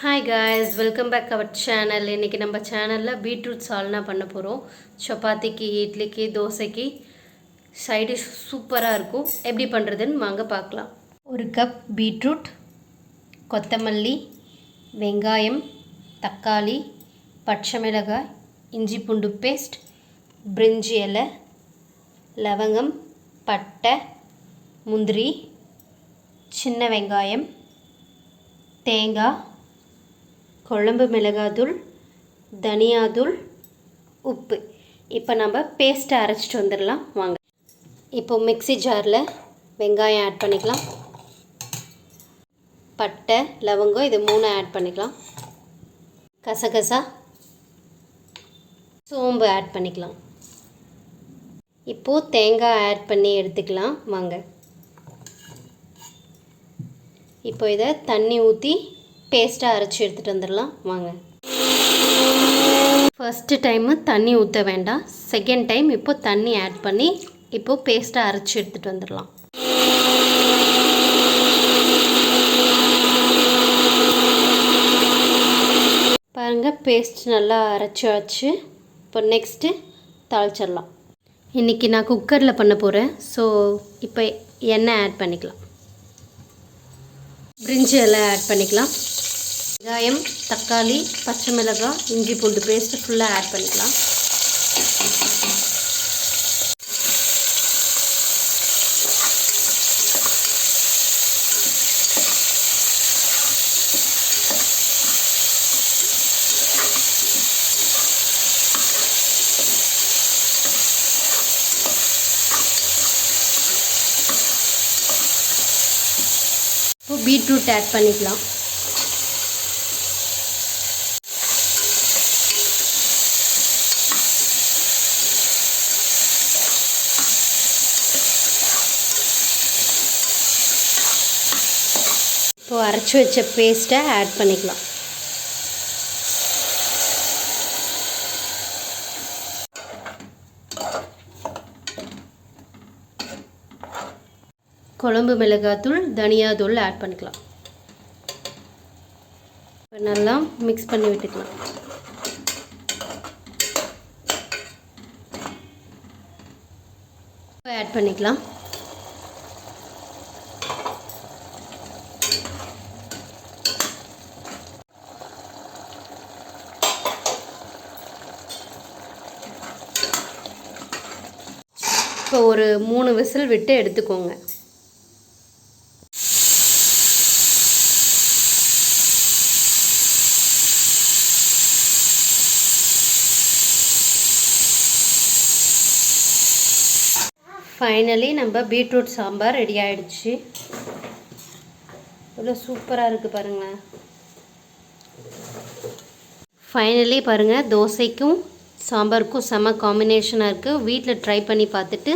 Hi guys welcome back our channel இன்றைக்கி நம்ம சேனலில் பீட்ரூட் சால்னா பண்ண போகிறோம் சப்பாத்திக்கு இட்லிக்கு தோசைக்கு. சைடு சூப்பராக இருக்கும். எப்படி பண்ணுறதுன்னு வாங்க பார்க்கலாம். ஒரு கப் பீட்ரூட் கொத்தமல்லி வெங்காயம் தக்காளி பச்சை மிளகாய் இஞ்சி பூண்டு பேஸ்ட் பிரிஞ்சி இலை லவங்கம் பட்டை முந்திரி சின்ன வெங்காயம் தேங்காய் குழம்பு மிளகாத்தூள் தனியாத்தூள் உப்பு. இப்போ நம்ம பேஸ்ட்டை அரைச்சிட்டு வந்துடலாம். வாங்க. இப்போ மிக்ஸி ஜாரில் வெங்காயம் ஆட் பண்ணிக்கலாம். பட்டை லவங்கம் இது மூணு ஆட் பண்ணிக்கலாம். கசகசா சோம்பு ஆட் பண்ணிக்கலாம். இப்போது தேங்காய் ஆட் பண்ணி எடுத்துக்கலாம். வாங்க. இப்போ இதை தண்ணி ஊற்றி பேஸ்ட்டாக அரைச்சி எடுத்துகிட்டு வந்துடலாம். வாங்க. ஃபஸ்ட்டு டைமு தண்ணி ஊற்ற வேண்டாம். செகண்ட் டைம் இப்போ தண்ணி ஆட் பண்ணி இப்போது பேஸ்ட்டாக அரைச்சி எடுத்துகிட்டு வந்துடலாம். பாருங்கள் பேஸ்ட் நல்லா அரைச்சி வச்சு இப்போ நெக்ஸ்ட்டு தாளிச்சிடலாம். இன்றைக்கி நான் குக்கரில் பண்ண போகிறேன் ஸோ இப்போ எண்ணெய் ஆட் பண்ணிக்கலாம். பிரிஞ்சி எல்லாம் ஆட் பண்ணிக்கலாம். வெங்காயம் தக்காளி பச்சை மிளகாய் இஞ்சி பூண்டு பேஸ்ட்டு ஃபுல்லாக ஆட் பண்ணிக்கலாம். பீட்ரூட் ஆட் பண்ணிக்கலாம். இப்போது அரைச்சி வச்ச பேஸ்ட்டை ஆட் பண்ணிக்கலாம். குழம்பு மிளகாத்தூள் தனியாத்தூள் ஆட் பண்ணிக்கலாம். இப்போ நல்லா மிக்ஸ் பண்ணி விட்டுக்கலாம். இப்போ ஆட் பண்ணிக்கலாம். இப்போ ஒரு மூணு விசில் விட்டு எடுத்துக்கோங்க. ஃபைனலி நம்ம பீட்ரூட் சாம்பார் ரெடி ஆயிடுச்சு. எவ்வளோ சூப்பராக இருக்குது பாருங்களேன். ஃபைனலி பாருங்கள் தோசைக்கும் சாம்பாருக்கும் செம காம்பினேஷனாக இருக்குது வீட்டில் ட்ரை பண்ணி பார்த்துட்டு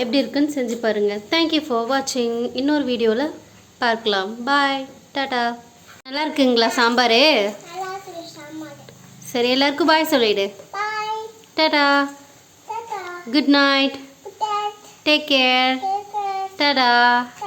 எப்படி இருக்குன்னு செஞ்சு பாருங்கள் தேங்க்யூ ஃபார் வாட்சிங் இன்னொரு வீடியோவில் பார்க்கலாம். பாய் டாடா நல்லா இருக்குங்களா சாம்பார்? சரி எல்லாருக்கும் பாய் சொல்லிடு. Tata good night Take care. Take care. Ta-da.